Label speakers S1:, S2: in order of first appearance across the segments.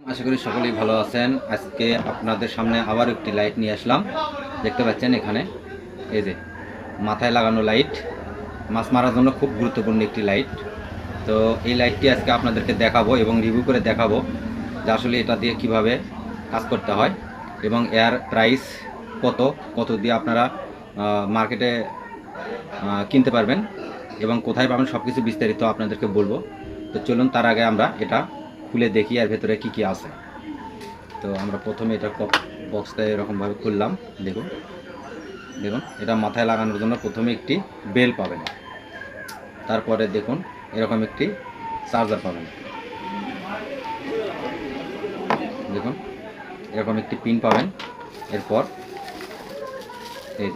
S1: আশা করি সকলেই ভালো আছেন। আজকে আপনাদের সামনে আবার একটি লাইট নিয়ে আসলাম। দেখতে পাচ্ছেন এখানে? এই যে, মাথায় লাগানো লাইট মাছ মারার জন্য খুব গুরুত্বপূর্ণ একটি লাইট তো এই লাইটটি আজকে আপনাদেরকে দেখাবো এবং রিভিউ করে দেখাবো যে আসলে এটা দিয়ে কীভাবে কাজ করতে হয় এবং এর প্রাইস কত কত দিয়ে আপনারা মার্কেটে কিনতে পারবেন এবং কোথায় পাবেন সব কিছু বিস্তারিত আপনাদেরকে বলব। তো চলুন, তার আগে আমরা এটা খুলে দেখি আর ভেতরে কি কি আছে। তো আমরা প্রথমে এটা বক্সটা এরকমভাবে খুললাম, দেখুন। দেখুন, এটা মাথায় লাগানোর জন্য প্রথমে একটি বেল পাবেন। তারপরে দেখুন, এরকম একটি চার্জার পাবেন। দেখুন, এরকম একটি পিন পাবেন। এরপর এই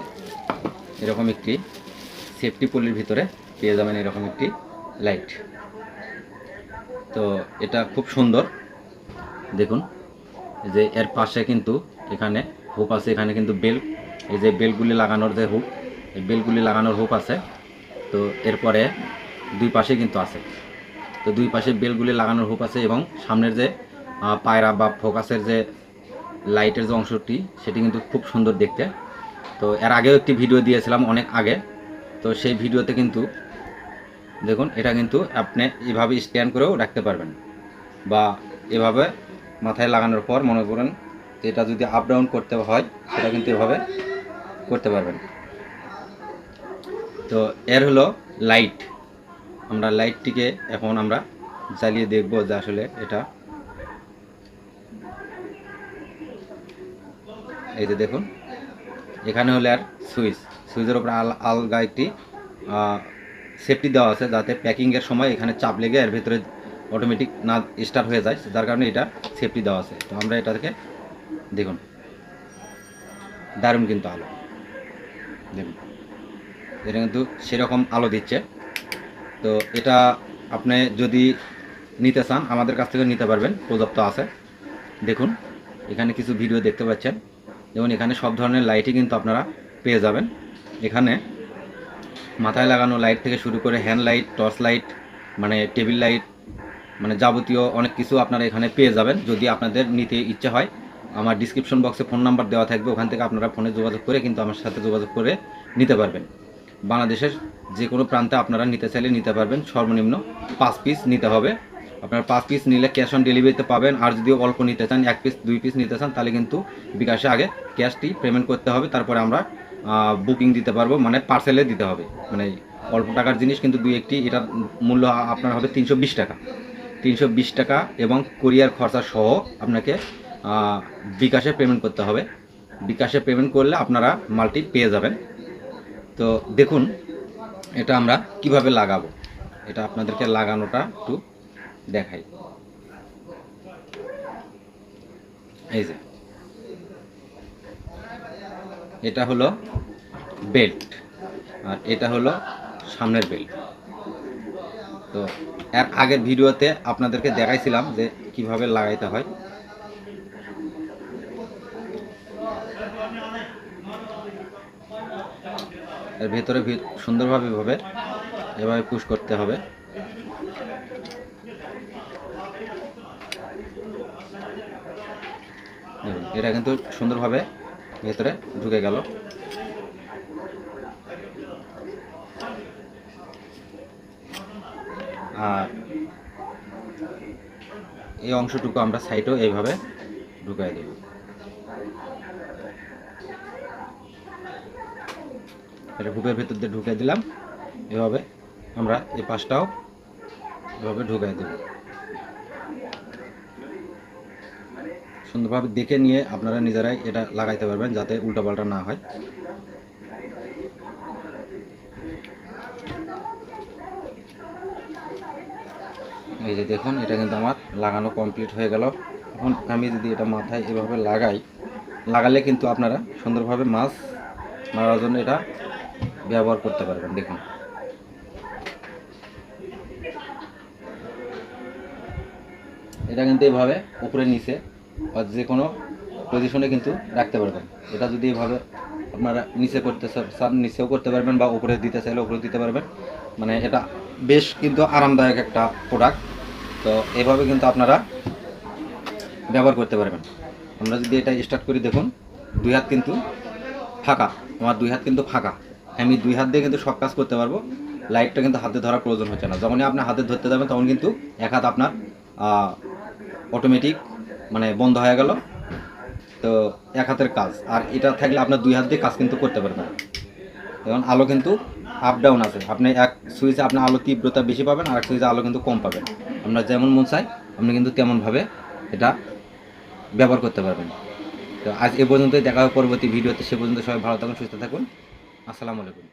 S1: এরকম একটি সেফটি পলির ভিতরে পেয়ে যাবেন এরকম একটি লাইট তো এটা খুব সুন্দর। দেখুন যে এর পাশে কিন্তু এখানে হুপ আছে, এখানে কিন্তু বেল, এই যে বেলগুলি লাগানোর যে হুপ, এই বেলগুলি লাগানোর হুপ আছে। তো এরপরে দুই পাশে কিন্তু আছে। তো দুই পাশে বেলগুলি লাগানোর হুপ আছে এবং সামনের যে পায়রা বা ফোকাসের যে লাইটের যে অংশটি, সেটি কিন্তু খুব সুন্দর দেখতে। তো এর আগেও একটি ভিডিও দিয়েছিলাম অনেক আগে। তো সেই ভিডিওতে কিন্তু দেখুন, এটা কিন্তু আপনি এভাবে স্ট্যান্ড করেও রাখতে পারবেন। বা এভাবে মাথায় লাগানোর পর মনে করেন এটা যদি আপ ডাউন করতে হয়, সেটা কিন্তু এভাবে করতে পারবেন। তো এর হলো লাইট আমরা লাইটটিকে এখন আমরা জ্বালিয়ে দেখব যে আসলে এটা এই যে দেখুন, এখানে হলো আর সুইচ সুইচের আল- আলগা একটি সেফটি দেওয়া আছে যাতে প্যাকিংয়ের সময় এখানে চাপ লেগে এর ভিতরে অটোমেটিক না স্টার্ট হয়ে যায়, যার কারণে এটা সেফটি দেওয়া আছে। তো আমরা এটা থেকে দেখুন, দারুণ কিন্তু আলো। দেখুন, এটা কিন্তু সেরকম আলো দিচ্ছে। তো এটা আপনি যদি নিতে চান, আমাদের কাছ থেকে নিতে পারবেন পর্যাপ্ত আছে। দেখুন, এখানে কিছু ভিডিও দেখতে পাচ্ছেন। যেমন এখানে সব ধরনের লাইটই কিন্তু আপনারা পেয়ে যাবেন। এখানে মাথায় লাগানো লাইট থেকে শুরু করে হ্যান্ড লাইট টর্চ লাইট মানে টেবিল লাইট মানে যাবতীয় অনেক কিছু আপনারা এখানে পেয়ে যাবেন। যদি আপনাদের নিতে ইচ্ছে হয়, আমার ডিসক্রিপশন বক্সে ফোন নাম্বার দেওয়া থাকবে, ওখান থেকে আপনারা ফোনে যোগাযোগ করে কিন্তু আমার সাথে যোগাযোগ করে নিতে পারবেন। বাংলাদেশের যে কোনো প্রান্তে আপনারা নিতে চাইলে নিতে পারবেন। সর্বনিম্ন পাঁচ পিস নিতে হবে। আপনার পাঁচ পিস নিলে ক্যাশ অন ডেলিভারিতে পাবেন। আর যদি অল্প নিতে চান, এক পিস দুই পিস নিতে চান, তাহলে কিন্তু বিকাশে আগে ক্যাশটি পেমেন্ট করতে হবে। তারপরে আমরা বুকিং দিতে পারব মানে পার্সেলে দিতে হবে। মানে অল্প টাকার জিনিস, কিন্তু দুই একটি, এটার মূল্য আপনার হবে তিনশো বিশ টাকা। তিনশো বিশ টাকা এবং কুরিয়ার খরচা সহ আপনাকে বিকাশে পেমেন্ট করতে হবে। বিকাশে পেমেন্ট করলে আপনারা মালটি পেয়ে যাবেন। তো দেখুন, এটা আমরা কীভাবে লাগাবো। এটা আপনাদেরকে লাগানোটা একটু দেখাই। এই যে এটা হলো বেল্ট আর এটা হলো সামনের বেল্ট তো এর আগের ভিডিওতে আপনাদেরকে দেখাইছিলাম যে কীভাবে লাগাইতে হয়। এর ভেতরে সুন্দরভাবে ভাবে এভাবে পুশ করতে হবে। এটা কিন্তু সুন্দরভাবে ভেতরে ঢুকে গেল। আর এই অংশটুকু আমরা সাইডেও এইভাবে ঢুকাই দেব। এটা হুকের ভেতর দিয়ে ঢুকে দিলাম। এভাবে আমরা এই পাশটাও এভাবে ঢুকাই দেব। সুন্দরভাবে দেখে নিয়ে আপনারা নিজেরাই এটা লাগাইতে পারবেন যাতে উল্টাপাল্টা না হয়। এই যে দেখুন, এটা কিন্তু আমার লাগানো কমপ্লিট হয়ে গেল। এখন আমি যদি এটা মাথায় এভাবে লাগাই, লাগালে কিন্তু আপনারা সুন্দরভাবে মাছ মারার জন্য এটা ব্যবহার করতে পারবেন, দেখুন। এটা কিন্তু এভাবে উপরে নিচে বা যে কোনো পজিশনে কিন্তু রাখতে পারবেন। এটা যদি এভাবে আপনারা নিচে করতে চান নিচেও করতে পারবেন বা উপরে দিতে চাইলে উপরে দিতে পারবেন। মানে এটা বেশ কিন্তু আরামদায়ক একটা প্রোডাক্ট তো এভাবে কিন্তু আপনারা ব্যবহার করতে পারবেন। আমরা যদি এটা স্টার্ট করি, দেখুন, দুই হাত কিন্তু ফাঁকা। আমার দুই হাত কিন্তু ফাঁকা। আমি দুই হাত দিয়ে কিন্তু সব কাজ করতে পারব। লাইটটা কিন্তু হাতে ধরার প্রয়োজন হচ্ছে না। যখনই আপনি হাতে ধরতে যাবেন, তখন কিন্তু এক হাত আপনার অটোমেটিক মানে বন্ধ হয়ে গেল। তো এক হাতের কাজ। আর এটা থাকলে আপনার দুই হাত দিয়ে কাজ কিন্তু করতে পারবেন। এবং আলো কিন্তু আপ ডাউন আছে। আপনি এক সুইচে আপনার আলো তীব্রতা বেশি পাবেন আর এক সুইচে আলো কিন্তু কম পাবেন। আপনার যেমন মন চাই, আপনি কিন্তু তেমনভাবে এটা ব্যবহার করতে পারবেন। তো আজ এ পর্যন্তই, দেখা হবে পরবর্তী ভিডিওতে। সে পর্যন্ত সবাই ভালো থাকুন, সুস্থ থাকুন। আসসালামু আলাইকুম।